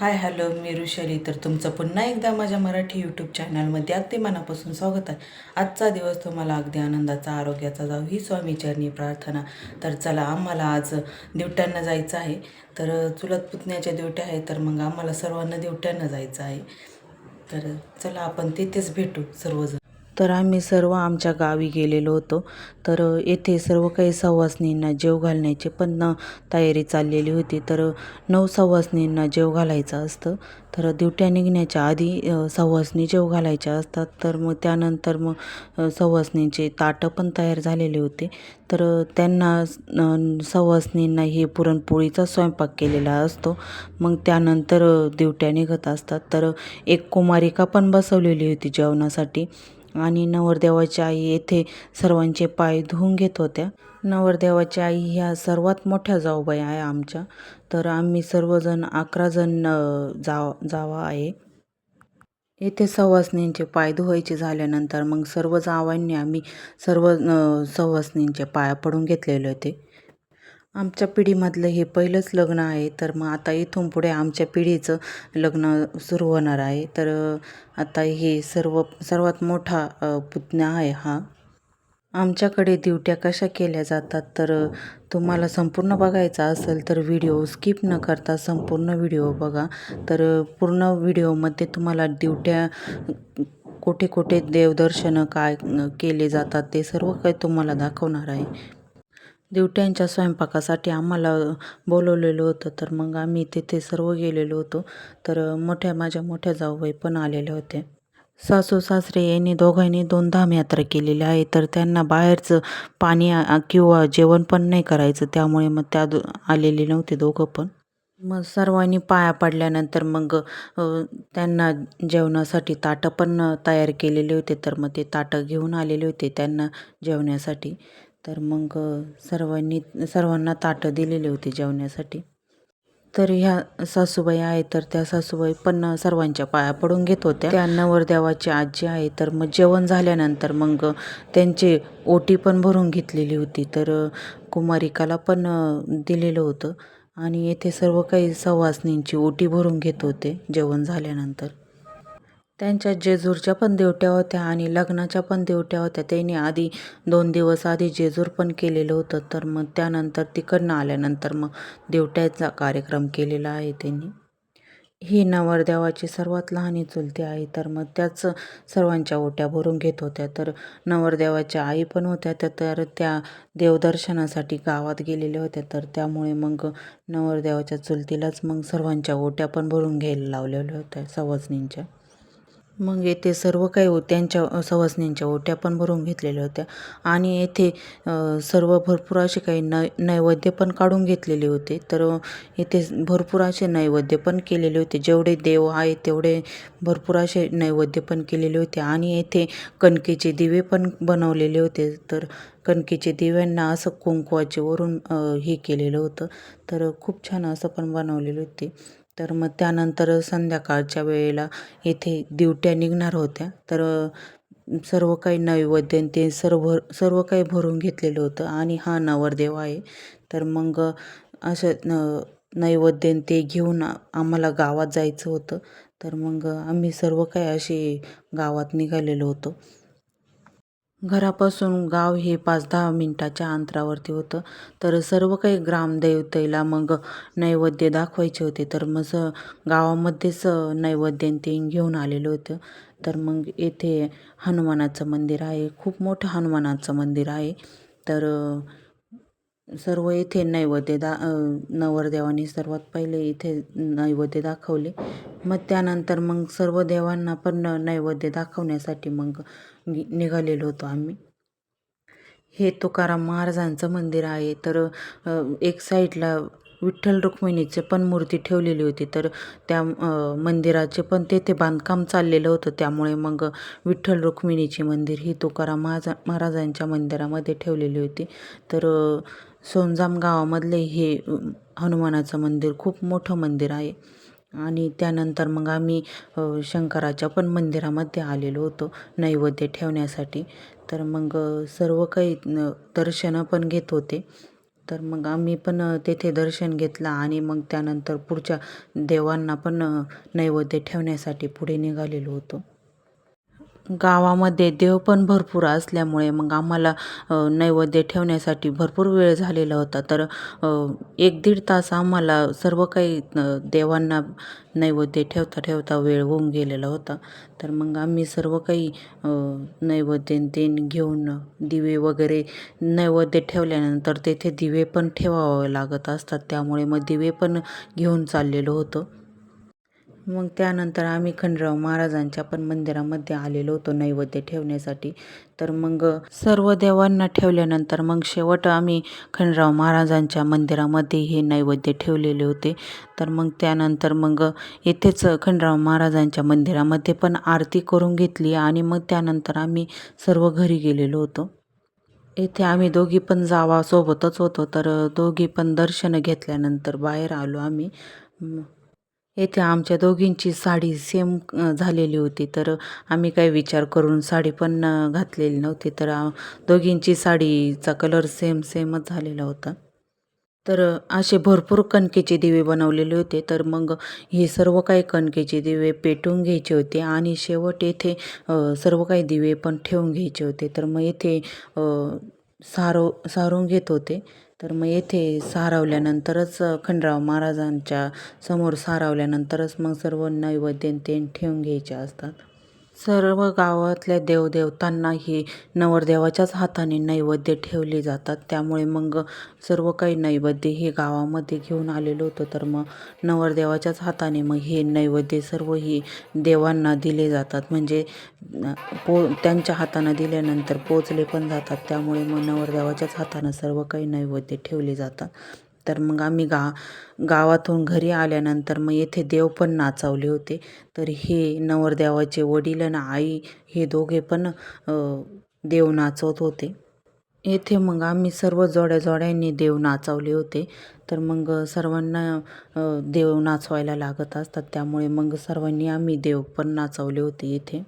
Hi hello मी ऋषाली. तर तुमचं पुन्हा एकदा माझ्या मराठी यूट्यूब चॅनलमध्ये अगदी मनापासून स्वागत आहे. आजचा दिवस तुम्हाला अगदी आनंदाचा आरोग्याचा जाऊ ही स्वामीचरणी प्रार्थना. तर चला आम्हाला आज दिवट्यांना जायचं आहे. तर चुलत पुतण्याच्या दिवट्या आहे तर मग आम्हाला सर्वांना दिवट्यांना जायचं आहे. तर चला आपण तिथेच भेटू सर्वजण. तर आम्ही सर्व आमच्या गावी गेलेलो होतो. तर येथे सर्व काही सवासनींना जेव घालण्याची पण तयारी चाललेली होती. तर नऊ सवासनींना जेव घालायचं असतं. तर दिवट्या निघण्याच्या आधी अ, सवासनी जेव घालायच्या असतात. तर मग त्यानंतर मग अ, ताटं पण तयार झालेले होते. तर त्यांना अ, सवासनींना हे पुरणपोळीचा स्वयंपाक केलेला असतो. मग त्यानंतर दिवट्या निघत असतात. तर एक कुमारिका पण बसवलेली होती जेवणासाठी. आणि नवरदेवाची आई येथे सर्वांचे पाय धुवून घेत होत्या. नवरदेवाची आई ह्या सर्वात मोठ्या जाऊबाई आहे आमच्या. तर आम्ही सर्वजण अकरा जण जाव जावा आहे. येथे सवासनींचे पाय धुवायचे झाल्यानंतर मग सर्व जावांनी आम्ही सर्व सवासनींचे पाया पडून घेतलेले होते. आमच्या पिढीमधलं हे पहिलंच लग्न आहे. तर मग आता इथून पुढे आमच्या पिढीचं लग्न सुरू होणार आहे. तर आता हे सर्व सर्वात मोठा पुतण्या आहे हा. आमच्याकडे दिवट्या कशा केल्या जातात? तर तुम्हाला संपूर्ण बघायचा असेल तर व्हिडिओ स्किप न करता संपूर्ण व्हिडिओ बघा. तर पूर्ण व्हिडिओमध्ये तुम्हाला दिवट्या कुठे कुठे देवदर्शनं काय केले जातात ते सर्व काही तुम्हाला दाखवणार आहे. दिवट्यांच्या स्वयंपाकासाठी आम्हाला बोलवलेलं होतं तर मग आम्ही तिथे सर्व गेलेलो होतो. तर मोठ्या माझ्या मोठ्या जाऊबाई पण आलेले होते. सासू सासरे यांनी दोघांनी दोन धाम यात्रा केलेल्या आहे तर त्यांना बाहेरचं पाणी किंवा जेवण पण नाही करायचं त्यामुळे मग त्या दो- आलेले नव्हते दोघं पण. मग सर्वांनी पाया पडल्यानंतर मग त्यांना जेवणासाठी ताटं पण तयार केलेले होते तर मग ते ताटं घेऊन आलेले होते त्यांना जेवण्यासाठी. तर मग सर्वांनी सर्वांना ताटं दिलेले होते जेवण्यासाठी तर ह्या सासूबाई आहे तर त्या सासूबाई पण सर्वांच्या पाया पडून घेत होत्या. त्या नवरदेवाची आजी आहे तर मग जेवण झाल्यानंतर मग त्यांचे ओटी पण भरून घेतलेली होती. तर कुमारिकाला पण दिलेलं होतं. आणि येथे सर्व काही सवासनींची ओटी भरून घेत होते जेवण झाल्यानंतर. त्यांच्या जेजूरच्या पण देवट्या होत्या आणि लग्नाच्या पण देवट्या होत्या. त्यांनी आधी दोन दिवस आधी जेजूर पण केलेलं होतं तर मग त्यानंतर तिकडनं आल्यानंतर मग देवट्याचा कार्यक्रम केलेला आहे त्यांनी. ही नवरदेवाची सर्वात लहानी चुलती आहे तर मग त्याच सर्वांच्या ओट्या भरून घेत होत्या. तर नवरदेवाच्या आई पण होत्या त्या तर त्या देवदर्शनासाठी गावात गेलेल्या होत्या. तर त्यामुळे मग नवरदेवाच्या चुलतीलाच मग सर्वांच्या ओट्या पण भरून घ्यायला लावलेल्या होत्या सवजनींच्या मग येथे सर्व काही ओ- त्यांच्या सवासनींच्या ओट्या पण भरून घेतलेल्या होत्या. आणि येथे सर्व भरपूर असे काही नै नैवेद्य पण काढून घेतलेले होते. तर येथे भरपूर असे नैवेद्य पण केलेले होते. जेवढे देव आहे तेवढे भरपूर असे नैवेद्य पण केलेले होते. आणि येथे कणकेचे दिवे पण बनवलेले होते. तर कणकेचे दिव्यांना असं कुंकवाचे वरून हे केलेलं होतं. तर खूप छान असं पण बनवलेले होते. तर मग त्यानंतर संध्याकाळच्या वेळेला येथे दिवट्या निघणार होत्या. तर सर्व काही नैवेद्य ते सर्व सर्व काही भरून घेतलेलं होतं आणि हा नवरदेव आहे. तर मग असं न नैवेद्य ते घेऊन आम्हाला गावात जायचं होतं. तर मग आम्ही सर्व काही असे गावात निघालेलो होतो. घरापासून गाव हे पाच दहा मिनटाच्या अंतरावरती होतं. तर सर्व काही ग्रामदेवतेला मग नैवेद्य दाखवायचे होते. तर मग स गावामध्येच नैवेद्य ते घेऊन आलेलं होतं. तर मग येथे हनुमानाचं मंदिर आहे. खूप मोठं हनुमानाचं मंदिर आहे. तर सर्व इथे नैवेद्य दा नवरदेवाने सर्वात पहिले इथे नैवेद्य दाखवले. मग त्यानंतर मग सर्व देवांना पण नैवेद्य दाखवण्यासाठी मग नि निघालेलो होतो आम्ही. हे तुकाराम महाराजांचं मंदिर आहे. तर एक साईडला विठ्ठल रुक्मिणीचे पण मूर्ती ठेवलेली होती. तर त्या मंदिराचे पण तेथे बांधकाम चाललेलं होतं. त्यामुळे मग विठ्ठल रुक्मिणीची मंदिर ही तुकाराम महाजा महाराजांच्या मंदिरामध्ये ठेवलेली होती. तर सोनजाम गावामधले हे हनुमानाचं मंदिर खूप मोठं मंदिर आहे. आणि त्यानंतर मग आम्ही शंकराच्या पण मंदिरामध्ये आलेलो होतो नैवेद्य ठेवण्यासाठी. तर मग सर्व काही दर्शनं पण घेत होते. तर मग आम्ही पण तेथे दर्शन घेतलं आणि मग त्यानंतर पुढच्या देवांना पण नैवेद्य ठेवण्यासाठी पुढे निघालेलो होतो. गावामध्ये देव पण भरपूर असल्यामुळे मग आम्हाला नैवेद्य ठेवण्यासाठी भरपूर वेळ झालेला होता. तर एक दीड तास आम्हाला सर्व काही देवांना नैवेद्य ठेवता ठेवता वेळ होऊन गेलेला होता. तर मग आम्ही सर्व काही नैवेद्य तेन घेऊन दिवे वगैरे नैवेद्य ठेवल्यानंतर तेथे दिवे पण ठेवावे लागत असतात. त्यामुळे मग दिवे पण घेऊन चाललेलो होतो. मग त्यानंतर आम्ही खंडराव महाराजांच्या पण मंदिरामध्ये आलेलो होतो नैवेद्य ठेवण्यासाठी. तर मग सर्व देवांना ठेवल्यानंतर मग शेवट आम्ही खंडराव महाराजांच्या मंदिरामध्ये हे नैवेद्य ठेवलेले होते. तर मग त्यानंतर मग येथेच खंडराव महाराजांच्या मंदिरामध्ये पण आरती करून घेतली आणि मग त्यानंतर आम्ही सर्व घरी गेलेलो होतो. येथे आम्ही दोघी पण जावा सोबतच होतो. तर दोघी पण दर्शन घेतल्यानंतर बाहेर आलो आम्ही. येथे आमच्या दोघींची साडी सेम झालेली होती. तर आम्ही काही विचार करून साडी पण घातलेली नव्हती. तर दोघींची साडीचा कलर सेम सेमच झालेला होता. तर असे भरपूर कणकेचे दिवे बनवलेले होते. तर मग हे सर्व काही कणकेचे दिवे पेटून घ्यायचे होते आणि शेवट येथे सर्व काही दिवे पण ठेवून घ्यायचे होते. तर मग येथे सारो सारून घेत होते. तर मग येथे सारावल्यानंतरच खंडराव महाराजांच्या समोर सारावल्यानंतरच मग सर्व नैवेद्य तेन ते ठेवून घ्यायचे असतात. सर्व गावातल्या देवदेवतांनाही नवरदेवाच्याच हाताने नैवेद्य ठेवले जातात. त्यामुळे मग सर्व काही नैवेद्य हे गावामध्ये घेऊन आलेलो होतो. तर मग नवरदेवाच्याच हाताने मग हे नैवेद्य सर्व ही देवांना दिले जातात. म्हणजे पो त्यांच्या हातानं दिल्यानंतर पोचले पण जातात. त्यामुळे मग नवरदेवाच्याच हातानं सर्व काही नैवेद्य ठेवले जातात. तर मग आम्ही गा गावातून घरी आल्यानंतर मग येथे देव पण नाचवले होते. तर हे नवरदेवाचे वडील आणि आई हे दोघे पण देव नाचवत होते. येथे मग आम्ही सर्व जोड्या जोड्यांनी देव नाचवले होते. तर मग सर्वांना देव नाचवायला लागत असतात. त्यामुळे मग सर्वांनी आम्ही देव पण नाचवले होते इथे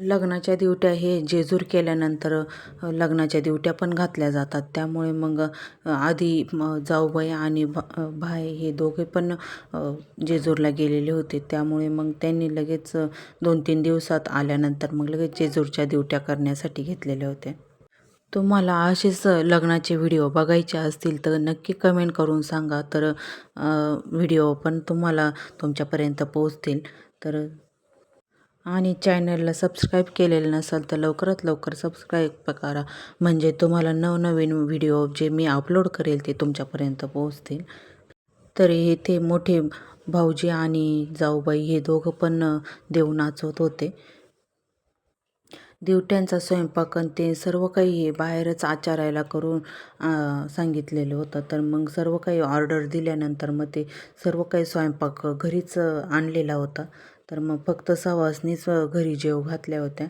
लग्नाच्या दिवट्या हे जेजूर केल्यानंतर लग्नाच्या दिवट्या पण घातल्या जातात. त्यामुळे मग आधी जाऊबाई आणि भा भाई हे दोघे पण जेजूरला गेलेले होते. त्यामुळे मग त्यांनी लगेच दोन तीन दिवसात आल्यानंतर मग लगेच जेजूरच्या दिवट्या करण्यासाठी घेतलेल्या होत्या तुम्हाला असेच लग्नाचे व्हिडिओ बघायचे असतील तर नक्की कमेंट करून सांगा. तर व्हिडिओ पण तुम्हाला तुमच्यापर्यंत पोहोचतील. तर आणि चॅनलला सबस्क्राईब केलेलं नसेल तर लवकरात लवकर सबस्क्राईब करा. म्हणजे तुम्हाला नवनवीन व्हिडिओ जे मी अपलोड करेल ते तुमच्यापर्यंत पोहोचतील. तरी इथे मोठे भाऊजी आणि जाऊबाई हे दोघं पण अ, देव नाचवत होते. दिवट्यांचा स्वयंपाक आणि ते सर्व काही हे बाहेरच आचारायला करून सांगितलेलं होतं. तर मग सर्व काही ऑर्डर दिल्यानंतर मग ते सर्व काही स्वयंपाक घरीच आणलेला होता. तर मग फक्त सवासनीच घरी जेव घातल्या होत्या.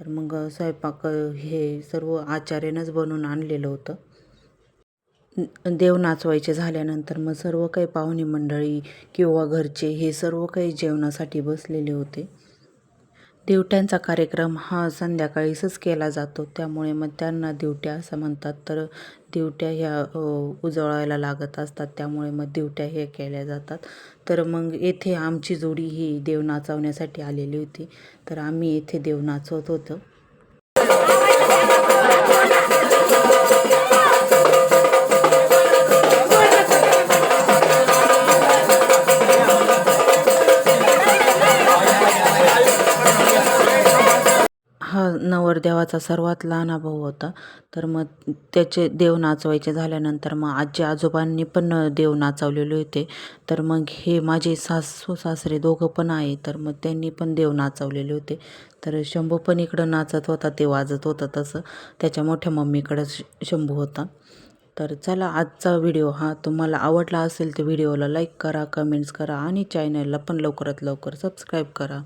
तर मग स्वयंपाक हे सर्व आचार्यानंच बनवून आणलेलं होतं. देव नाचवायचे झाल्यानंतर मग सर्व काही पाहुणे मंडळी किंवा घरचे हे सर्व काही जेवणासाठी बसलेले होते. दिवट्यांचा कार्यक्रम हा संध्याकाळीसच केला जातो. त्यामुळे मग त्यांना दिवट्या असं म्हणतात. तर दिवट्या ह्या उजळायला लागत असतात. त्यामुळे मग दिवट्या हे केल्या जातात. तर मग येथे आमची जोडी ही देव नाचवण्यासाठी आलेली होती. तर आम्ही येथे देव नाचवत होतो. नवरदेवाचा सर्वात लहान भाऊ होता. तर मग त्याचे देव नाचवायचे झाल्यानंतर मग आजी आजोबांनी पण देव नाचवलेले होते. तर मग हे माझे सासू सासरे दोघं पण आहे. तर मग त्यांनी पण देव नाचवलेले होते. तर शंभू पण इकडं नाचत होता ते वाजत होतं तसं. त्याच्या मोठ्या मम्मीकडं श शंभू होता. तर चला आजचा व्हिडिओ हा तुम्हाला आवडला असेल तर व्हिडिओला लाईक करा कमेंट्स करा आणि चॅनलला पण लवकरात लवकर सबस्क्राईब करा.